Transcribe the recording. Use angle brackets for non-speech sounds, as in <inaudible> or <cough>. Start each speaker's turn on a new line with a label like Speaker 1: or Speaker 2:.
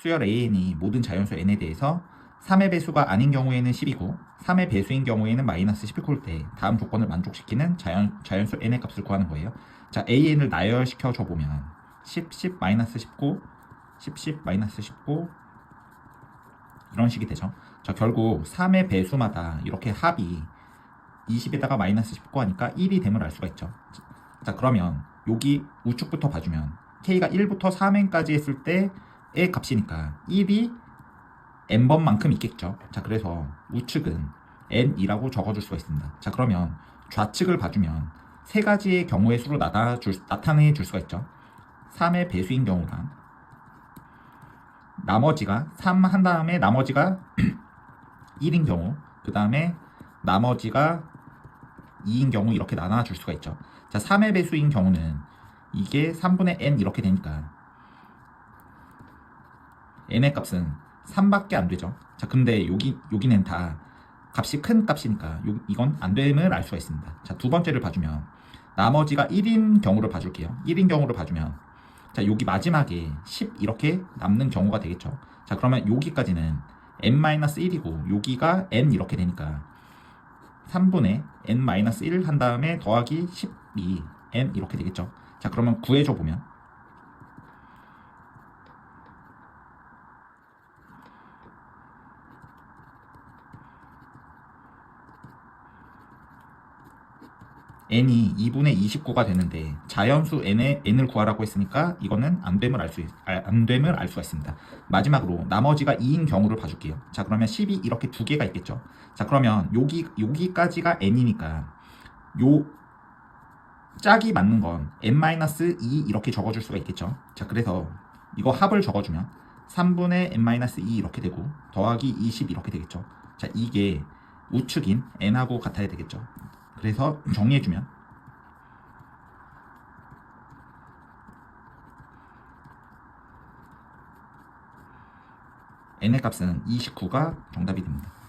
Speaker 1: 수열 AN이 모든 자연수 N에 대해서 3의 배수가 아닌 경우에는 10이고 3의 배수인 경우에는 마이너스 10을 콜때 다음 조건을 만족시키는 자연, 자연수 N의 값을 구하는 거예요. 자, AN을 나열시켜 줘 보면 10, 10, 마이너스 19, 10, 10, 마이너스 19 이런 식이 되죠. 자, 결국 3의 배수마다 이렇게 합이 20에다가 마이너스 19 하니까 1이 됨을 알 수가 있죠. 자, 그러면 여기 우측부터 봐주면 K가 1부터 3n까지 했을 때 의 값이니까 1이 n번만큼 있겠죠. 자, 그래서 우측은 n이라고 적어줄 수가 있습니다. 자, 그러면 좌측을 봐주면 세 가지의 경우의 수로 나타 줄, 나타내 줄 수가 있죠. 3의 배수인 경우랑 나머지가 3 한 다음에 나머지가 <clears throat> 1인 경우 그 다음에 나머지가 2인 경우 이렇게 나눠줄 수가 있죠. 자, 3의 배수인 경우는 이게 3분의 n 이렇게 되니까 n의 값은 3밖에 안 되죠. 자, 근데 여기 여기는 다 값이 큰 값이니까 요, 이건 안 됨을 알 수가 있습니다. 자, 두 번째를 봐주면 나머지가 1인 경우를 봐줄게요. 1인 경우를 봐주면 자, 여기 마지막에 10 이렇게 남는 경우가 되겠죠. 자, 그러면 여기까지는 n-1이고 여기가 n 이렇게 되니까 3분의 n-1 한 다음에 더하기 12 n 이렇게 되겠죠. 자, 그러면 구해줘 보면 n이 2분의 29가 되는데 자연수 n의 n을 구하라고 했으니까 이거는 안 됨을 알수 안 됨을 알 수가 있습니다. 마지막으로 나머지가 2인 경우를 봐줄게요. 자 그러면 10이 이렇게 두 개가 있겠죠. 자 그러면 여기 여기까지가 n이니까 요 짝이 맞는 건 n-2 이렇게 적어줄 수가 있겠죠. 자 그래서 이거 합을 적어주면 3분의 n-2 이렇게 되고 더하기 20 이렇게 되겠죠. 자 이게 우측인 n하고 같아야 되겠죠. 그래서 정리해주면 n의 값은 29가 정답이 됩니다.